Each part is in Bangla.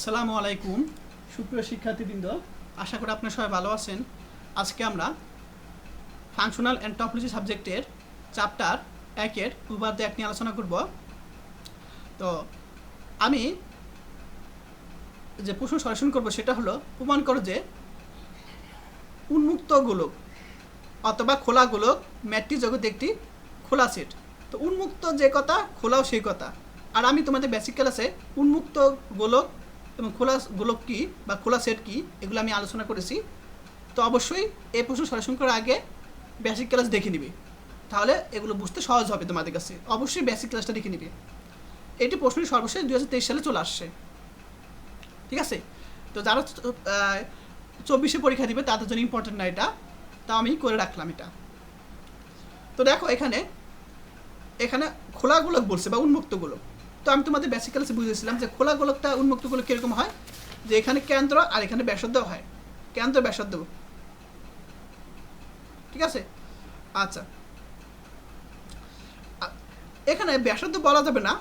আসসালামু আলাইকুম, সুপ্রিয় শিক্ষার্থীবৃন্দ। আশা করি আপনারা সবাই ভালো আছেন। আজকে আমরা ফাংশনাল অ্যান্ড টপোলজি সাবজেক্টের চ্যাপ্টার একের উপপাদ্য এক নিয়ে আলোচনা করব। তো আমি যে প্রশ্ন সলিউশন করব সেটা হলো, প্রমাণ করো যে উন্মুক্ত গোলক অথবা খোলা গোলক ম্যাট্রি জগতে একটি খোলা সেট। তো উন্মুক্ত যে কথা, খোলাও সেই কথা। আর আমি তোমাদের বেসিক ক্লাসে উন্মুক্ত গোলক এবং খোলা গোলক কী বা খোলা সেট কী, এগুলো আমি আলোচনা করেছি। তো অবশ্যই এই প্রশ্ন সলিউশন করার আগে বেসিক ক্লাস দেখে নিবি। তাহলে এগুলো বুঝতে সহজ হবে তোমাদের কাছে। অবশ্যই বেসিক ক্লাসটা দেখে নিবি। এটি প্রশ্নটি সর্বশেষ দু হাজার তেইশ সালে চলে আসছে। ঠিক আছে? তো যারা চব্বিশে পরীক্ষা দিবে, তাদের জন্য ইম্পর্টেন্ট না এটা। তা আমি করে রাখলাম এটা। তো দেখো এখানে এখানে খোলা গোলক বলছে বা উন্মুক্ত গোলক। তো আমি তোমাদের বেসিক বুঝেছিলাম যে খোলা গোলকটা উন্মুক্ত গোলক কীরকম হয়, যে এখানে কেন্দ্র আর এখানে ব্যাসার্ধ হয়। কেন্দ্র, ব্যাসার্ধ। ঠিক আছে? আচ্ছা। এখানে ব্যাসার্ধ বলা যাবে না,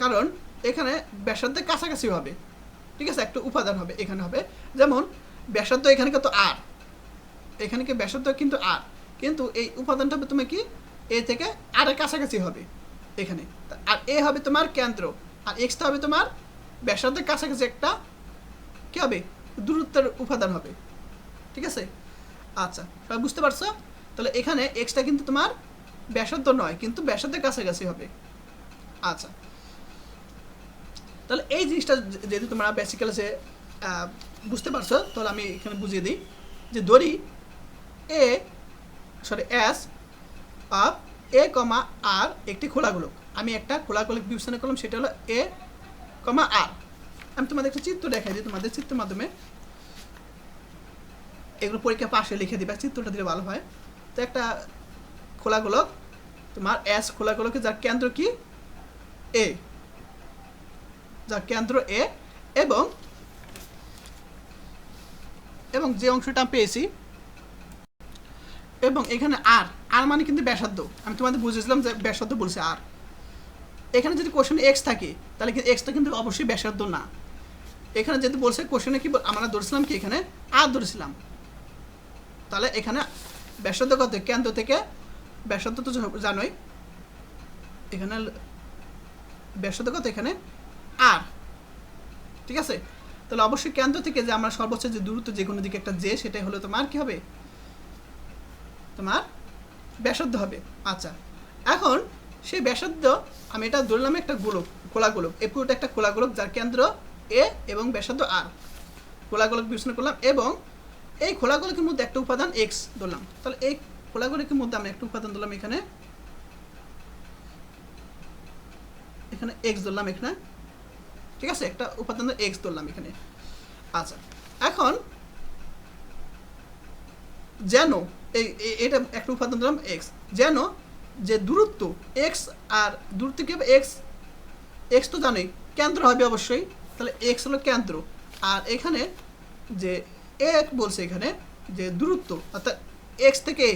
কারণ এখানে ব্যাসার্ধের কাছাকাছি হবে। ঠিক আছে? একটা উপাদান হবে, এখানে হবে। যেমন, ব্যাসার্ধ এখানে কত আর। এখানে কি ব্যাসার্ধ কিন্তু আর। কিন্তু এই উপাদানটা হবে তুমি কি? এ থেকে আরের কাছাকাছি হবে। এখানে। আর এ হবে তোমার কেন্দ্র, আর এক্সটা হবে তোমার ব্যাসার্ধের কাছাকাছি একটা কি হবে? দূরত্বের উপাদান হবে। ঠিক আছে? আচ্ছা সবাই বুঝতে পারছ? তাহলে এখানে এক্সটা কিন্তু তোমার ব্যাসার্ধ নয়, কিন্তু ব্যাসার্ধের কাছাকাছি হবে। আচ্ছা। তাহলে এই জিনিসটা যেহেতু তোমরা বেসিক্যালি বুঝতে পারছ, তাহলে আমি এখানে বুঝিয়ে দিই যে দড়ি এ sorry S of A comma R একটি খোলা গোলক আমি একটা খোলা গোলক বিবেচনা করলাম, সেটা হলো এ কমা আর আমি তোমাদের একটা চিত্র দেখাই দিই, তোমাদের চিত্রের মাধ্যমে এগুলো পরীক্ষা পাশে লিখে দিবে, চিত্রটা দিলে ভালো হয়। তো একটা খোলা গোলক তোমার এস খোলা গোলকে যার কেন্দ্র কি? এ যার কেন্দ্র এ এবং এবং যে অংশটা পেয়েছি, এবং এখানে আর আর মানে কিন্তু ব্যাসার্ধ। আমি তোমাদের বুঝেছিলাম যে ব্যাসার্ধ বলছে আর। এখানে যদি কোশ্চেন এক্স থাকে, তাহলে কিন্তু এক্সটা কিন্তু অবশ্যই ব্যাসার্ধ না। এখানে যেহেতু বলছে কোশ্চেনে কি আমরা ধরেছিলাম কি এখানে? আর ধরেছিলাম। তাহলে এখানে ব্যাসার্ধ কত? কেন্দ্র থেকে ব্যাসার্ধ তো জানোই। এখানে ব্যাসার্ধ কত এখানে? আর। ঠিক আছে? তাহলে অবশ্যই কেন্দ্র থেকে যে আমরা সর্বোচ্চ যে দূরত্ব যে কোনো দিকে একটা যে, সেটাই হলো তোমার কি হবে? তোমার ব্যাসার্ধ হবে। আচ্ছা এখন সেই ব্যাসার্ধ আমি এটা ধরলাম একটা গোলক খোলা গোলক। এই পুরোটা একটা খোলা গোলক যার কেন্দ্র এ এবং ব্যাসার্ধ আর খোলা গোলক বিবেচনা করলাম এবং এই খোলা গোলকের মধ্যে একটা উপাদান এক্স ধরলাম। তাহলে এই খোলা গোলকের মধ্যে আমি একটা উপাদান ধরলাম এখানে। এখানে এক্স ধরলাম এখানে। ঠিক আছে? একটা উপাদান এক্স ধরলাম এখানে। আচ্ছা এখন যেন এই এটা একটা উপাদান দিলাম এক্স যেন যে দূরত্ব এক্স আর দূরত্ব কি হবে? এক্স এক্স তো জানোই, কেন্দ্র হবে অবশ্যই। তাহলে এক্স হলো কেন্দ্র। আর এখানে যে এ বলছে এখানে যে দূরত্ব, অর্থাৎ এক্স থেকে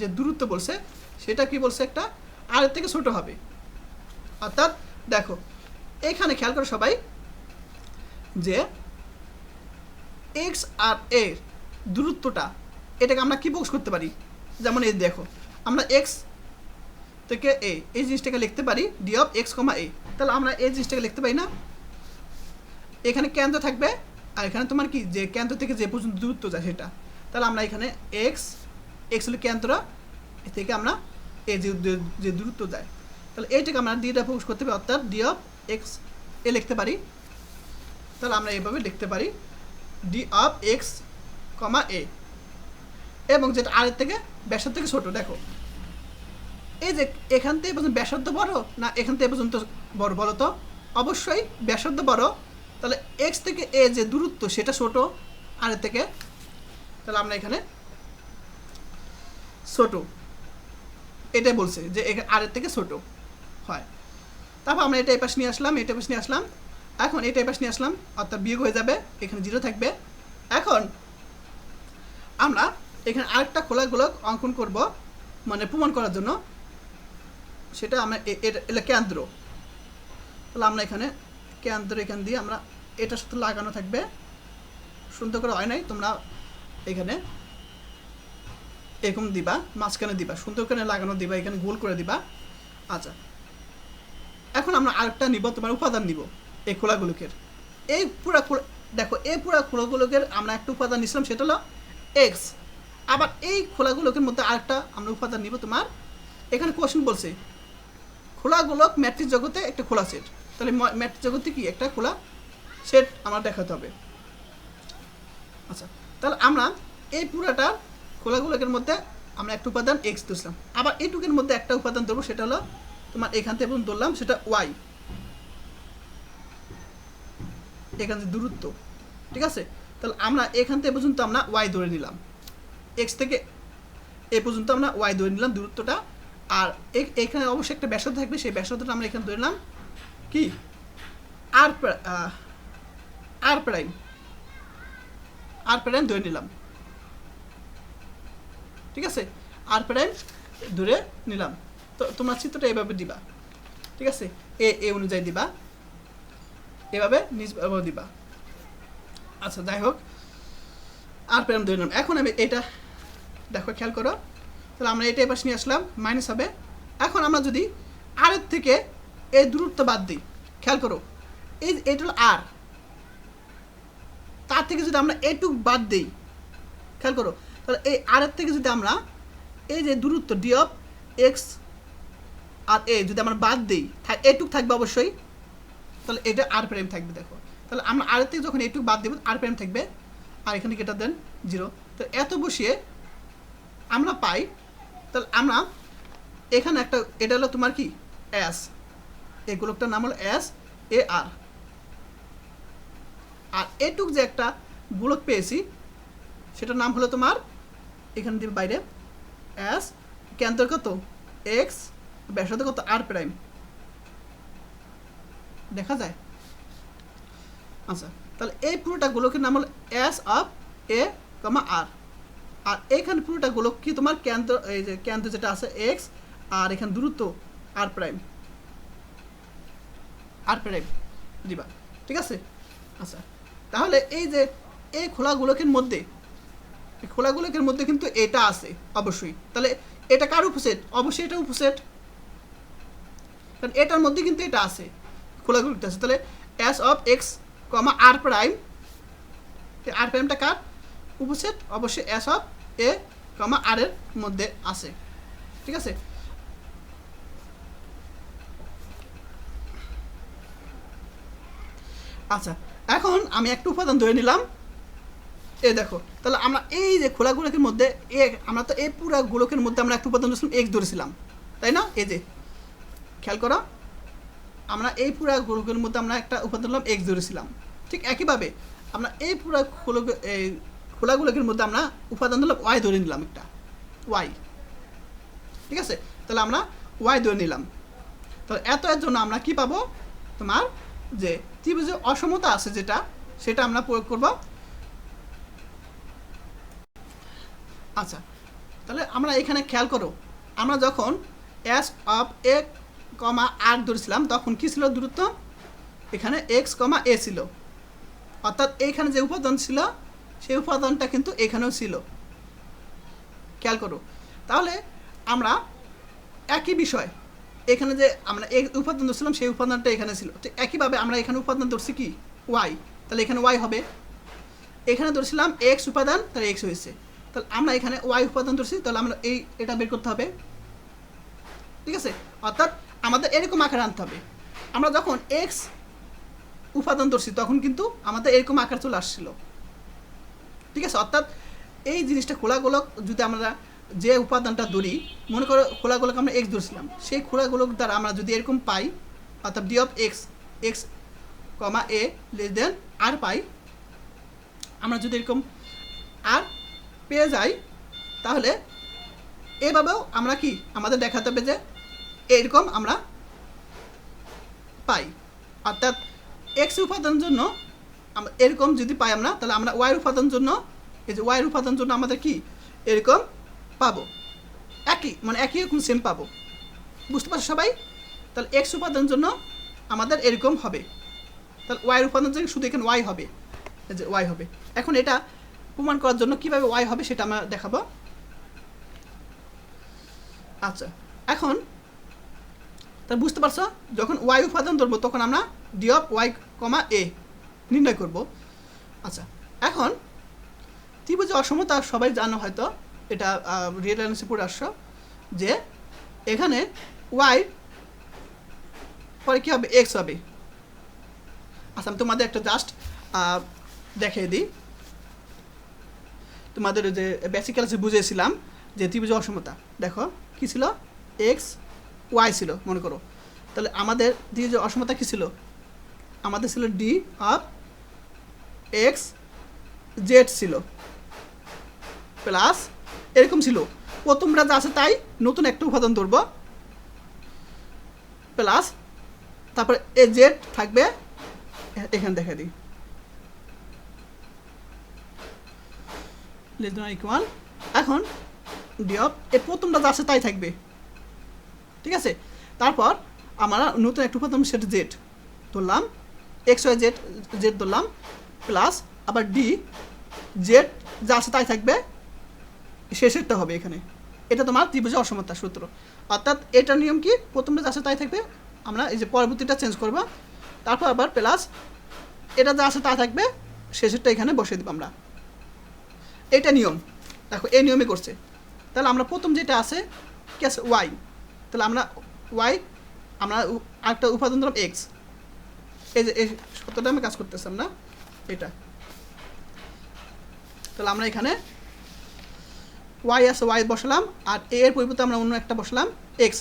যে দূরত্ব বলছে, সেটা কি বলছে একটা? আর থেকে ছোট হবে। অর্থাৎ দেখো, এখানে খেয়াল করো সবাই, যে এক্স আর এর দূরত্বটা এটাকে আমরা কি প্রকাশ করতে পারি? যেমন এই দেখো, আমরা এক্স থেকে এ এই জিনিসটাকে লিখতে পারি D of X comma A তাহলে আমরা এই জিনিসটাকে লিখতে পারি না? এখানে কেন্দ্র থাকবে, আর এখানে তোমার কি? যে কেন্দ্র থেকে যে পর্যন্ত দূরত্ব যায় সেটা। তাহলে আমরা এখানে এক্স এক্স হলো কেন্দ্র, এ থেকে আমরা এ যে যে- দূরত্ব যায়। তাহলে এইটাকে আমরা ডিটা প্রকাশ করতে পারি, অর্থাৎ ডি অফ এক্স এ লিখতে পারি। তাহলে আমরা এইভাবে লিখতে পারি D of X comma A এবং যেটা আর থেকে ব্যাসার থেকে ছোট, দেখো। এই যে এখান থেকে পর্যন্ত ব্যাসার্ধ বড় না এখান থেকে পর্যন্ত বড় বলো তো? অবশ্যই ব্যাসার্ধ বড়। তাহলে এক্স থেকে এ যে দূরত্ব সেটা ছোট আর এর থেকে তাহলে আমরা এখানে ছোট। এটাই বলছে যে এখানে আর এর থেকে ছোট হয়। তারপর আমরা এটা এই পাশ নিয়ে আসলাম, এটা পাশ নিয়ে আসলাম। এখন এটা এই পাশ নিয়ে আসলাম, অর্থাৎ বিয়োগ হয়ে যাবে, এখানে জিরো থাকবে। এখন আমরা এখানে আরেকটা খোলা গোলক অঙ্কন করব মানে প্রমাণ করার জন্য। সেটা আমরা এটা কেন্দ্র। তাহলে আমরা এখানে কেন্দ্র এখান দিয়ে আমরা এটার সাথে লাগানো থাকবে। সুন্দর করে হয় নাই, তোমরা এখানে এরকম দিবা, মাঝখানে দিবা, সুন্দর করে লাগানো দিবা, এখানে গোল করে দিবা। আচ্ছা। এখন আমরা আরেকটা নিব, তোমার উপাদান নিব, এই খোলাগুলোকের। এই পুরা দেখো, এই পুরা খোলাগুলোকের আমরা একটা উপাদান নিছিলাম সেটা হলো এক্স আবার এই খোলাগুলোকের মধ্যে আরেকটা আমরা উপাদান নিব তোমার। এখানে কোশ্চেন বলছে, খোলাগুলোক ম্যাট্রিক জগতে একটা খোলা সেট তাহলে ম্যাট্রিক জগতে কি একটা খোলা সেট আমার দেখাতে হবে। আচ্ছা তাহলে আমরা এই পুরাটা খোলাগুলোকের মধ্যে আমরা একটা উপাদান এক্স ধরলাম আবার এইটুকের মধ্যে একটা উপাদান ধরবো, সেটা হলো তোমার এখান থেকে ধরলাম, সেটা ওয়াই এখান থেকে দূরত্ব, ঠিক আছে? তাহলে আমরা এখান থেকে পর্যন্ত আমরা ওয়াই ধরে নিলাম। এক্স থেকে এ পর্যন্ত আমরা ওয়াই ধরে নিলাম দূরত্বটা। আর এখানে অবশ্যই একটা ব্যাসার্ধ থাকবে, সেই ব্যাসার্ধটা আমরা এখানে ধরে নিলাম কি? আর আর প্রাইম আর প্রাইম ধরে নিলাম। ঠিক আছে? আর প্রাইম ধরে নিলাম। তো তোমার চিত্রটা এভাবে দিবা। ঠিক আছে? এ এ অনুযায়ী দিবা। এভাবে নিজ দিবা। আচ্ছা যাই হোক। আর প্রাইম ধরে নিলাম। এখন আমি এটা দেখো, খেয়াল করো। তাহলে আমরা এটা এবার নিয়ে আসলাম মাইনাস হবে। এখন আমরা যদি আরের থেকে এই দূরত্ব বাদ দিই, খেয়াল করো। এই এটা হলো আর তার থেকে যদি আমরা এটুক বাদ দিই, খেয়াল করো। তাহলে এই আরের থেকে যদি আমরা এই যে দূরত্ব ডি অফ এক্স আর এ যদি আমরা বাদ দিই এটুক থাকবে অবশ্যই। তাহলে এটা আর প্রাইম থাকবে, দেখো। তাহলে আমরা আরের থেকে যখন এটুক বাদ দেবো আর প্রাইম থাকবে। আর এখানে কেটা দেন জিরো তো এত বসিয়ে আমরা পাই, তাহলে আমরা এখানে একটা, এটা হলো তোমার কি? এস এই গোলকটার নাম হলো এস এ আর আর এটুক যে একটা গোলক পেয়েছি, সেটার নাম হলো তোমার, এখানে দিবে বাইরে এস কেন্দ্র কত? এক্স ব্যাসার্ধ কত? আর প্রাইম দেখা যায়? আচ্ছা তাহলে এই পুরোটা গোলকের নাম হলো এস অফ এ কমা আর আর এখানে পুরোটা গোলক কি তোমার কেন্দ্র, এই যে কেন্দ্র যেটা আছে এক্স আর এখানে দূরত্ব আর প্রাইম আর প্রাইম দিবা ঠিক আছে? আচ্ছা তাহলে এই যে এই খোলা গোলকের মধ্যে, এই খোলা গোলকের মধ্যে কিন্তু এটা আছে, অবশ্যই। তাহলে এটা কার উপসেট? অবশ্যই এটা উপসেট। কারণ এটার মধ্যে কিন্তু এটা আছে খোলা গোলকটা আছে। তাহলে S of X comma R prime R প্রাইমটা কার? উপসেট, অবশ্যই S of A, comma, R এর মধ্যে আছে। ঠিক আছে? আচ্ছা এখন আমি একটা উপাদান ধরে নিলাম। এ দেখো, তাহলে আমরা এই যে খোলা গোলকের মধ্যে এ, আমরা তো এই পুরা গোলকের মধ্যে আমরা একটা উপাদান ধরেছিলাম এক্স ধরেছিলাম। তাই না? এই যে, খেয়াল করো। আমরা এই পুরা গোলকের মধ্যে আমরা একটা উপাদান এক্স ধরেছিলাম। ঠিক একইভাবে আমরা এই পুরা খোলক এই খোলা গোলকের মধ্যে আমরা উপাদান ধরলাম ওয়াই ধরে নিলাম একটা। ওয়াই ঠিক আছে? তাহলে আমরা ওয়াই ধরে নিলাম। তাহলে এত এর জন্য আমরা কি পাবো? তোমার যে ত্রিভুজে অসমতা আছে যেটা, সেটা আমরা প্রয়োগ করব। আচ্ছা তাহলে আমরা এখানে খেয়াল করো, আমরা যখন এস অফ এ কমা আর ধরেছিলাম, তখন কি ছিল দূরত্ব? এখানে এক্স কমা এ ছিল। অর্থাৎ এইখানে যে উপাদান ছিল সেই উপাদানটা কিন্তু এখানেও ছিল। খেয়াল করো। তাহলে আমরা একই বিষয়, এখানে যে আমরা এই উপাদান ধরছিলাম, সেই উপাদানটা এখানে ছিল। ঠিক একইভাবে আমরা এখানে উপাদান ধরছি কি? ওয়াই তাহলে এখানে ওয়াই হবে। এখানে ধরছিলাম এক্স উপাদান, তাহলে এক্স হয়েছে। তাহলে আমরা এখানে ওয়াই উপাদান ধরছি, তাহলে আমরা এই, এটা বের করতে হবে। ঠিক আছে? অর্থাৎ আমাদের এরকম আকার আনতে হবে। আমরা যখন এক্স উপাদান ধরছি, তখন কিন্তু আমাদের এরকম আকার চলে আসছিল। ঠিক আছে? অর্থাৎ এই জিনিসটা খোলা গোলক যদি আমরা যে উপাদানটা ধরি, মনে করো খোলা গোলক আমরা এক্স ধরছিলাম। সেই খোলা গোলক দ্বারা আমরা যদি এরকম পাই, অর্থাৎ D of X X comma A less than R পাই, আমরা যদি এরকম আর পেয়ে যাই, তাহলে এভাবেও আমরা কি? আমাদের দেখাতে হবে যে এরকম আমরা পাই। অর্থাৎ এক্স উপাদানের জন্য এরকম যদি পাই আমরা, তাহলে আমরা ওয়াই উপাদানের জন্য, এই যে ওয়াই উপাদানের জন্য আমাদের কি? এরকম পাবো। একই মানে একই রকম সেম পাবো। বুঝতে পারছ সবাই? তাহলে এক্স উপাদানের জন্য আমাদের এরকম হবে। তাহলে ওয়াইয়ের উপাদান জায়গায় শুধু এখানে ওয়াই হবে। এই যে ওয়াই হবে। এখন এটা প্রমাণ করার জন্য কীভাবে ওয়াই হবে সেটা আমরা দেখাবো। আচ্ছা এখন তা বুঝতে পারছ? যখন ওয়াই উপাদান ধরবো, তখন আমরা D of Y comma A নির্ণয় করব। আচ্ছা এখন ত্রিভুজ অসমতা সবাই জানো হয়তো, এটা রিয়েল অ্যানালিসে পড়ে আসছো যে এখানে ওয়াই পরে কী হবে? এক্স হবে। আচ্ছা আমি তোমাদের একটা জাস্ট দেখিয়ে দিই। তোমাদের যে বেসিক ক্লাসে বুঝিয়েছিলাম যে ত্রিভুজ অসমতা দেখো, কী ছিল? এক্স ওয়াই ছিল, মনে করো। তাহলে আমাদের ত্রিভুজ অসমতা কী ছিল? আমাদের ছিল ডি অফ এক্স জেড ছিল। প্লাস এরকম ছিল। প্রথমটা যা আছে তাই নতুন একটা উপাদান ধরব। প্লাস তারপরে এ জেড থাকবে। এ- এখানে দেখা দিই। ইকুয়াল এখন ডি অফ এর প্রথমটা যা আছে তাই থাকবে। ঠিক আছে? তারপর, আমরা নতুন একটা উপাদান, সেটা জেড ধরলাম। এক্স ওয়াই জেড জেড ধরলাম। প্লাস আবার ডি জেড যা আছে তাই থাকবে শেষেরটা হবে এখানে। এটা তোমার ত্রিভুজের অসমতা সূত্র। অর্থাৎ এটার নিয়ম কি? প্রথমটা যা আছে তাই থাকবে, আমরা এই যে পরবর্তীটা চেঞ্জ করব। তারপর আবার প্লাস এটা যা আছে তা থাকবে, শেষেরটা এখানে বসিয়ে দেবো আমরা। এটা নিয়ম। দেখো, এই নিয়মে করছে। তাহলে আমরা প্রথম যেটা আছে, কি আছে? ওয়াই তাহলে আমরা ওয়াই আমরা আরেকটা উপাদান ধরলাম এক্স এই যে, এই সত্যটা আমি কাজ করতেছিলাম না। এটা। তাহলে আমরা এখানে ওয়াই আছে ওয়াই বসালাম, আর এ এর পরিবর্তে আমরা অন্য একটা বসালাম এক্স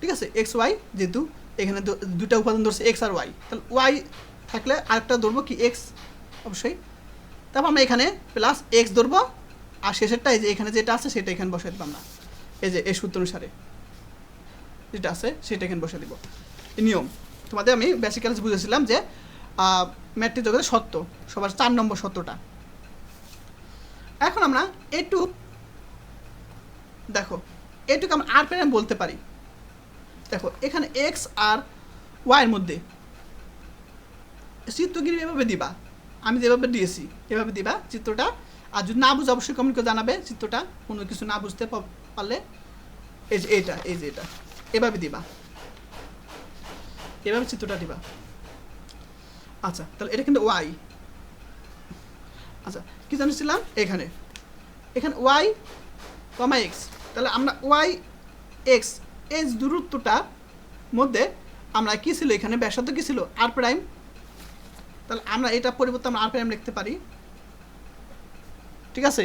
ঠিক আছে? এক্স ওয়াই যেহেতু এখানে দুটা উপাদান ধরছে এক্স আর ওয়াই তাহলে ওয়াই থাকলে আরেকটা ধরবো কি? এক্স অবশ্যই। তারপর আমরা এখানে প্লাস এক্স ধরবো, আর শেষেরটা এই যে এখানে যেটা আছে, সেটা এখানে বসাই দেবো আমরা। এই যে এই সূত্র অনুসারে যেটা আছে, সেটা এখানে বসে দিব। নিয়ম। তোমাদের আমি বেসিক্যালি বুঝেছিলাম যে ম্যাট্রিক জগতের সত্য, সবার চার নম্বর সত্যটা। এখন আমরা এটুক দেখো, এটুকু আমরা আর প্যারাম বলতে পারি। দেখো, এখানে এক্স আর ওয়াইয়ের মধ্যে চিত্রগিরি এভাবে দিবা। আমি যেভাবে দিয়েছি, এভাবে দিবা চিত্রটা। আর যদি না বুঝে, অবশ্যই কমেন্ট করে জানাবে চিত্রটা। কোনো কিছু না বুঝতে পারলে এই যে এইটা, এই যে এটা। এভাবে দিবা। এভাবে চিত্রটা দিবা। আচ্ছা তাহলে এটা কিন্তু ওয়াই আচ্ছা কি জানিয়েছিলাম? এখানে। এখানে ওয়াই কমা এক্স তাহলে আমরা ওয়াই এক্স এই দূরত্বটা মধ্যে আমরা কী ছিল এখানে? ব্যাসার্ধ কী ছিল? আর প্রাইম তাহলে আমরা এটা পরিবর্তে আমরা আর প্রাইম লিখতে পারি। ঠিক আছে?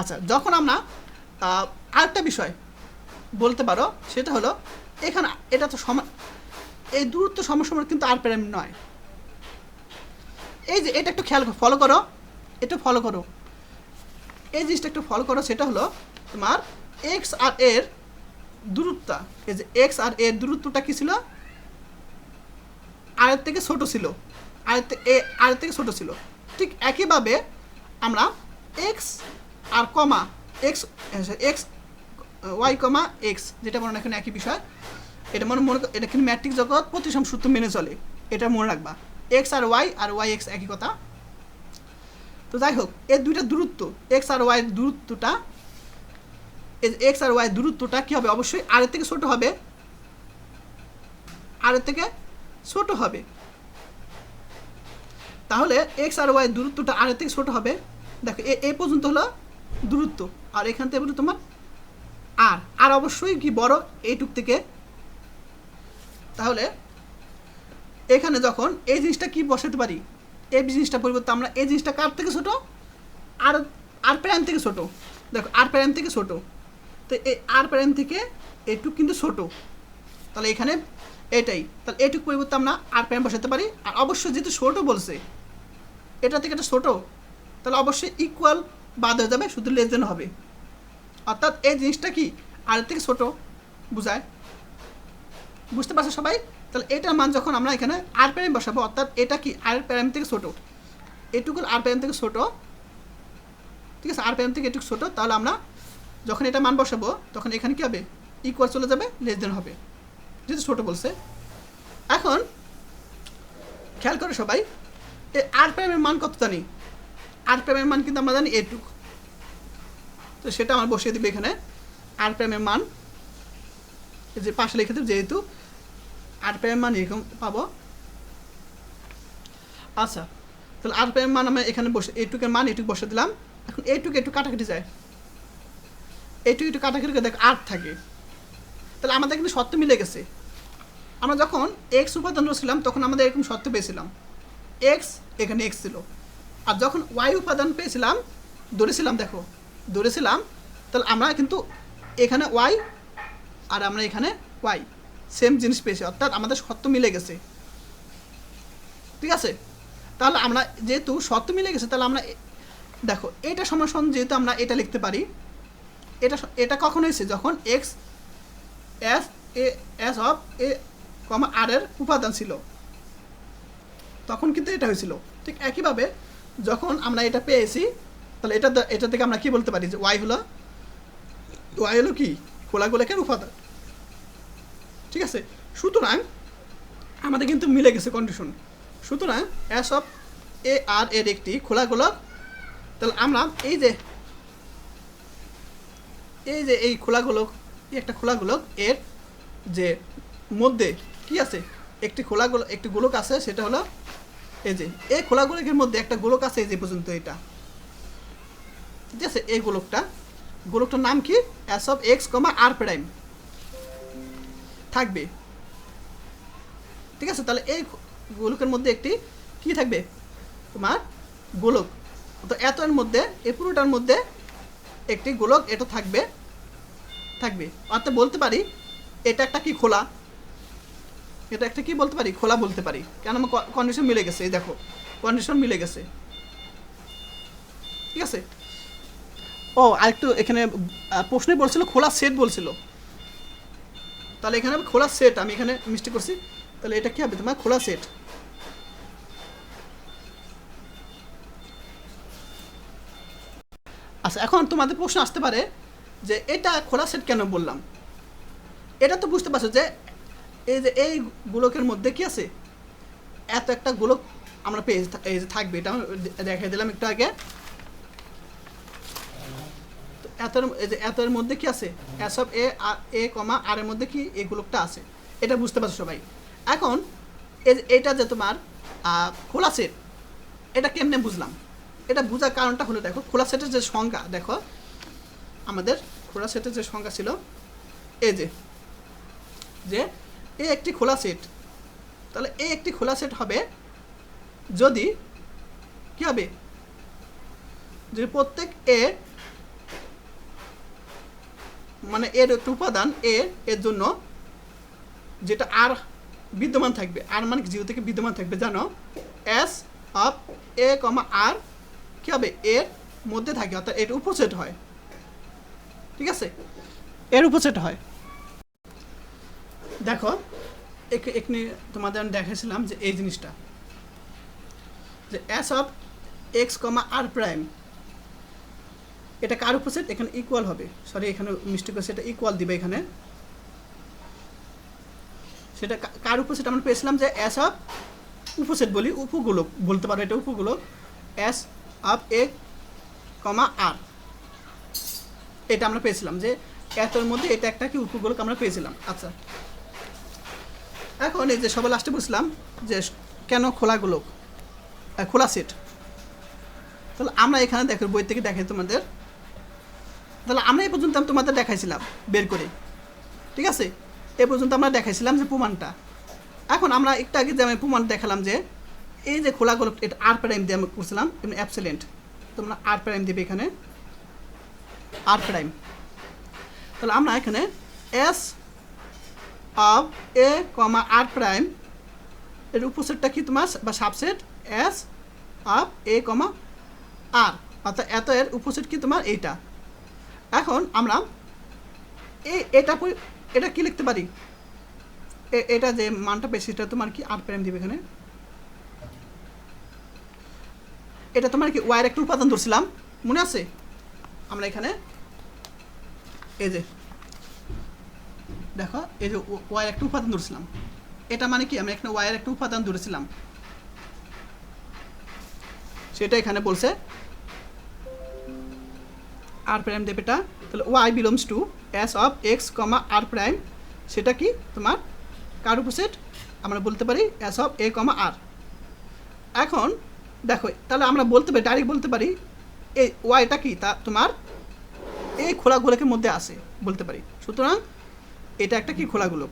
আচ্ছা যখন আমরা আরেকটা বিষয় বলতে পারো, সেটা হলো, এখানে এটা তো সমান এই দূরত্ব সমসমান কিন্তু আর প্রাইম নয়। এই যে এটা একটু খেয়াল ফলো করো এটা ফলো করো। এই জিনিসটা একটু ফলো করো, সেটা হলো তোমার এক্স আর এর দূরত্বটা। এই যে এক্স আর এর দূরত্বটা কী ছিল? আয়ের থেকে ছোট ছিল। আয়ের এ আয়ের থেকে ছোট ছিল। ঠিক একইভাবে আমরা X R comma X X Y comma X যেটা মনে রাখেন একই বিষয় এটা মনে মনে এটা কিন্তু ম্যাট্রিক জগৎ প্রতিসম সূত্র মেনে চলে। এটা মনে রাখবা। এক্স আর ওয়াই আর ওয়াই এক্স একই কথা। তো যাই হোক এর দুইটা দূরত্ব। এক্স আর ওয়াই দূরত্বটা এক্স আর ওয়াই দূরত্বটা কী হবে? অবশ্যই আর থেকে ছোট হবে। আর থেকে ছোট হবে। তাহলে এক্স আর ওয়াই দূরত্বটা আর থেকে ছোট হবে। দেখো, এ পর্যন্ত হলো দূরত্ব। আর এখান থেকে তোমার আর আর অবশ্যই কি বড়? এইটুক থেকে তাহলে এখানে যখন এই জিনিসটা কি বসাতে পারি? এই জিনিসটা পরিবর্তে আমরা এই জিনিসটা কার থেকে ছোটো? আর আর প্যারাম থেকে ছোট। দেখো, আর প্যারাম থেকে ছোটো। তো এই আর প্যারাম থেকে এইটুক কিন্তু ছোটো। তাহলে এখানে এটাই তাহলে এটুক পরিবর্তে আমরা আর প্যারাম বসাতে পারি। আর অবশ্যই যেহেতু ছোটো বলছে, এটা থেকে এটা ছোটো, তাহলে অবশ্যই ইকুয়াল বাদ হয়ে যাবে, শুধু লেস দেন হবে। অর্থাৎ এই জিনিসটা কি? আর থেকে ছোটো। বোঝায়? বুঝতে পারছ সবাই? তাহলে এটার মান যখন আমরা এখানে আর প্যারাম বসাবো, অর্থাৎ এটা কি আর প্যারাম থেকে ছোট? এটুকু আর প্যারাম থেকে ছোট। ঠিক আছে আর প্যারাম থেকে এটুকু ছোট, তাহলে আমরা যখন এটা মান বসাবো, তখন এখানে কি হবে? ইকুয়াল চলে যাবে লেস দেন হবে। যেহেতু ছোট বলছে। এখন খেয়াল করে সবাই এই আর প্রাইমের মান কত জানি? আর প্রাইমের মান কিন্তু আমরা জানি এটুক। তো সেটা আমার বসিয়ে দিবে এখানে। আর প্রাইমের মান যে পাশে লিখে দেব যেহেতু আর প্রাইমের মান এরকম পাবো? আচ্ছা তাহলে আর প্রাইমের মান আমরা এখানে বসে এইটুকের মান এইটুক বসে দিলাম। এখন এইটুকু একটু কাটাকাটি যায়। এইটুকু একটু কাটাকাটি করে দেখ, আট থাকে। তাহলে আমাদের কিন্তু সত্য মিলে গেছে। আমরা যখন এক্স উপাদান ছিলাম তখন আমাদের এরকম সত্য পেয়েছিলাম। এক্স এখানে এক্স ছিল। আর যখন ওয়াই উপাদান পেয়েছিলাম, ধরেছিলাম, দেখো, ধরেছিলাম, তাহলে আমরা কিন্তু এখানে ওয়াই আর আমরা এখানে ওয়াই সেম জিনিস পেয়েছি, অর্থাৎ আমাদের সত্য মিলে গেছে। ঠিক আছে? তাহলে আমরা যেহেতু সত্য মিলে গেছে, তাহলে আমরা দেখো, এটা সমাসন যেহেতু আমরা এটা লিখতে পারি, এটা এটা কখন হয়েছে? যখন X S A S of A comma R এর উপাদান ছিল, তখন কিন্তু এটা হয়েছিল। ঠিক একইভাবে যখন আমরা এটা পেয়েছি, তাহলে এটা এটা থেকে আমরা কি বলতে পারি? যে ওয়াই হলো ওয়াই হলো কি? খোলা গোলাকের উপাদান। ঠিক আছে? সুতরাং আমাদের কিন্তু মিলে গেছে কন্ডিশন সুতরাং এস অফ এ আর এর একটি খোলা গোলক তাহলে আমরা এই যে এই যে এই খোলা গোলক এই একটা খোলা গোলক এর যে মধ্যে কি আছে? একটি খোলা গোলক একটি গোলক আছে, সেটা হলো এই যে, এই খোলা গোলকের মধ্যে একটা গোলক আছে এই যে পর্যন্ত এটা। ঠিক আছে? এই গোলকটা, গোলকটার নাম কি? S of X comma R prime থাকবে। ঠিক আছে, তাহলে এই গোলকের মধ্যে একটি কি থাকবে? তোমার গোলক। তো এত এর মধ্যে, এই পুরোটার মধ্যে একটি গোলক এটা থাকবে থাকবে। অর্থাৎ বলতে পারি, এটা একটা কি খোলা? এটা একটা কি বলতে পারি? খোলা বলতে পারি। কেন আমার কন্ডিশন মিলে গেছে, এই দেখো কন্ডিশন মিলে গেছে। ঠিক আছে? ও, আরেকটু এখানে প্রশ্নে বলছিল, খোলা সেট বলছিল। তাহলে এখানে আমি খোলা সেট আমি এখানে মিস্টেক করছি। তাহলে এটা কি হবে তোমার? খোলা সেট আচ্ছা এখন তোমাদের প্রশ্ন আসতে পারে যে এটা খোলা সেট কেন বললাম? এটা তো বুঝতে পারছ যে এই যে এই গোলকের মধ্যে কি আছে? এত একটা গোলক আমরা পেয়ে এই যে থাকবে, এটা দেখাই দিলাম একটু আগে। এতর এতের মধ্যে কি আছে? S of A R A comma R এর মধ্যে কি এই গোলকটা আছে? এটা বুঝতে পারছ সবাই? এখন এটা যে তোমার খোলা সেট এটা কেমনে বুঝলাম? এটা বোঝার কারণটা হলো দেখো, খোলা সেটের যে সংজ্ঞা দেখো, আমাদের খোলা সেটের যে সংজ্ঞা ছিল এ যে যে এ একটি খোলা সেট তাহলে এ একটি খোলা সেট হবে যদি কি হবে? যে প্রত্যেক এ মানে এর একটা উপাদান, এ, এর জন্য যেটা আর বিদ্যমান থাকবে, আর মানে জিরো থেকে বিদ্যমান থাকবে, জানো? এস অফ এ কমা আর কি হবে? এর মধ্যে থাকে, অর্থাৎ এর উপসেট হয়। ঠিক আছে? এর উপসেট হয়। দেখো এখ- এখানে তোমাদের আমি দেখাইছিলাম যে এই জিনিসটা। যে S of X comma R prime এটা কার উপসেট এখানে ইকুয়াল হবে। সরি এখানে মিস্টেক হচ্ছে এটা ইকুয়াল দিবে এখানে। সেটা কার উপসেট আমরা পেয়েছিলাম যে এস অফ উপসেট বলি, উপগুলো, বলতে পারো এটা উপগুলো। এস অফ এ কমা আর এটা আমরা পেয়েছিলাম যে এতর মধ্যে এটা একটা কি উপগুলোক আমরা পেয়েছিলাম। আচ্ছা। এখন এই যে সবাই লাস্টে বুঝলাম যে কেন খোলা গোলক খোলা সেট তাহলে আমরা এখানে দেখো বই থেকে দেখাই তোমাদের। তাহলে আমরা এই পর্যন্ত তোমাদের দেখাইছিলাম, বের করে। ঠিক আছে? এ পর্যন্ত আমরা দেখাইছিলাম যে প্রমাণটা। এখন আমরা একটু আগে যে আমি প্রমাণ দেখালাম যে, এই যে খোলা গোলক এটা আর প্রাইম দিয়ে আমি করছিলাম, এমনি অ্যাবসেলেন্ট তোমরা আর প্রাইম দেবে এখানে। আর প্রাইম তাহলে আমরা এখানে S of A comma R prime এর উপসেটটা কি তোমার, বা subset S of A comma R অর্থাৎ এত এর উপসেট কি তোমার, এইটা। এখন আমরা এটা এটা কি লিখতে পারি? এটা যে মানটা পেয়েছি, সেটা তোমার কি আর প্রাইম দিবে এখানে? এটা তোমার কি ওয়ার একটা উপাদান ধরছিলাম? মনে আছে? আমরা এখানে এই যে, দেখো, এই যে ওয়ার একটা উপাদান ধরছিলাম। এটা মানে কি? আমরা এখানে ওয়ার একটা উপাদান ধরেছিলাম। সেটা এখানে বলছে আর প্রাইম দেবে এটা তাহলে Y belongs to S of X comma R prime সেটা কি? তোমার কার উপসেট আমরা বলতে পারি এস অফ এ কমা আর এখন দেখো, তাহলে আমরা বলতে পারি ডাইরেক্ট বলতে পারি, এই ওয়াইটা কি? তা তোমার এই খোলা গোলকের মধ্যে আসে বলতে পারি। সুতরাং এটা একটা কি খোলা গোলক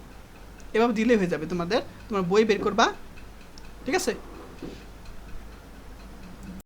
এভাবে দিলে হয়ে যাবে তোমাদের, তোমার বই বের করবা, ঠিক আছে?